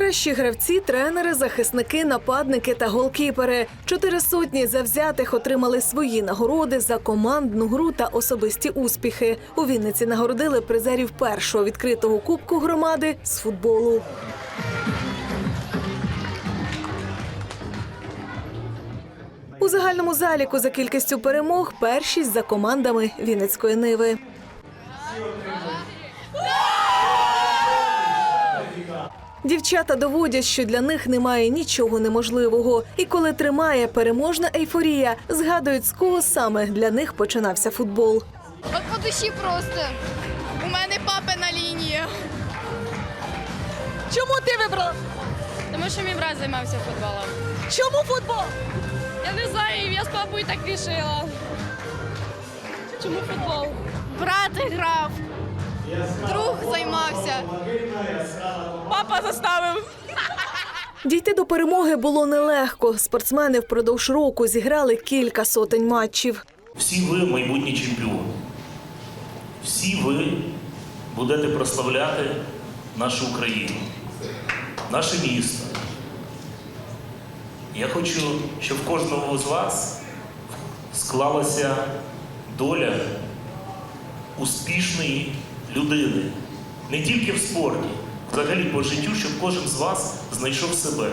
Найкращі гравці, тренери, захисники, нападники та голкіпери. Чотири сотні завзятих отримали свої нагороди за командну гру та особисті успіхи. У Вінниці нагородили призерів першого відкритого кубку громади з футболу. У загальному заліку за кількістю перемог першість за командами Вінницької Ниви. Дівчата доводять, що для них немає нічого неможливого. І коли тримає переможна ейфорія, згадують, з кого саме для них починався футбол. От по душі просто. У мене папина лінія. Чому ти вибрала? Тому що мій брат займався футболом. Чому футбол? Я не знаю, я з папою так рішила. Чому футбол? Брат грав. Друг займався. Папа заставив. Дійти до перемоги було нелегко. Спортсмени впродовж року зіграли кілька сотень матчів. Всі ви майбутні чемпіони. Всі ви будете прославляти нашу Україну, наше місто. Я хочу, щоб в кожного з вас склалася доля успішної людини. Не тільки в спорті, взагалі по життю, щоб кожен з вас знайшов себе.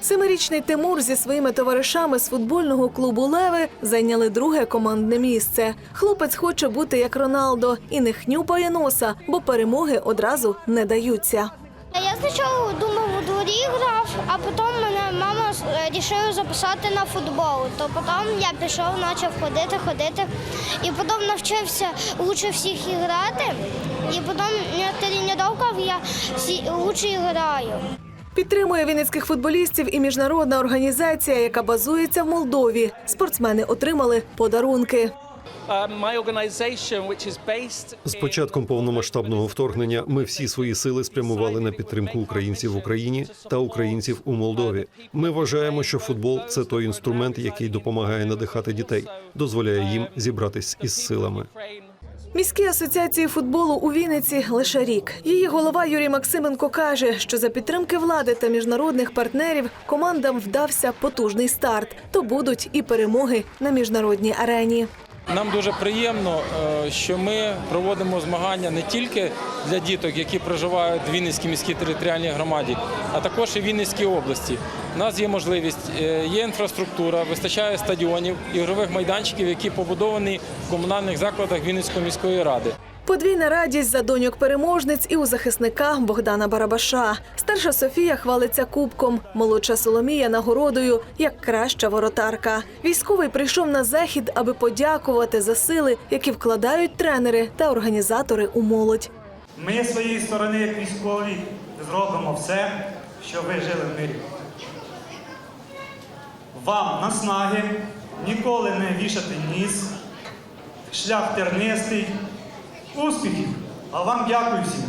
Семирічний Тимур зі своїми товаришами з футбольного клубу Леви зайняли друге командне місце. Хлопець хоче бути як Роналдо і не хнюпає носа, бо перемоги одразу не даються. Я спочатку думав у дворі грав, а потім мене мама вирішила записати на футбол. То потім я пішов, почав ходити, ходити. І потім навчився лучше всіх грати. І потім на тренуваннях я всі лучше граю. Підтримує вінницьких футболістів і міжнародна організація, яка базується в Молдові. Спортсмени отримали подарунки. Uh, my organization, which is based З початком повномасштабного вторгнення ми всі свої сили спрямували на підтримку українців в Україні та українців у Молдові. Ми вважаємо, що футбол це той інструмент, який допомагає надихати дітей, дозволяє їм зібратись із силами. Міській асоціації футболу у Вінниці лише рік. Її голова Юрій Максименко каже, що за підтримки влади та міжнародних партнерів командам вдався потужний старт. То будуть і перемоги на міжнародній арені. Нам дуже приємно, е, що ми проводимо змагання не тільки для діток, які проживають в Вінницькій міській територіальній громаді, а також і в Вінницькій області. У нас є можливість, е, є інфраструктура, вистачає стадіонів, ігрових майданчиків, які побудовані в комунальних закладах Вінницької міської ради. Подвійна радість за доньок переможниць і у захисника Богдана Барабаша. Старша Софія хвалиться кубком, молодша Соломія нагородою як краща воротарка. Військовий прийшов на захід, аби подякувати за сили, які вкладають тренери та організатори у молодь. Ми своєї сторони, як військові, зробимо все, щоб ви жили в мирі. Вам наснаги ніколи не вішати ніс, шлях тернистий, успіхів, а вам дякую всім.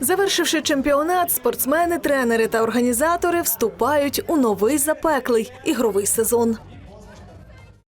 Завершивши чемпіонат, спортсмени, тренери та організатори вступають у новий запеклий ігровий сезон.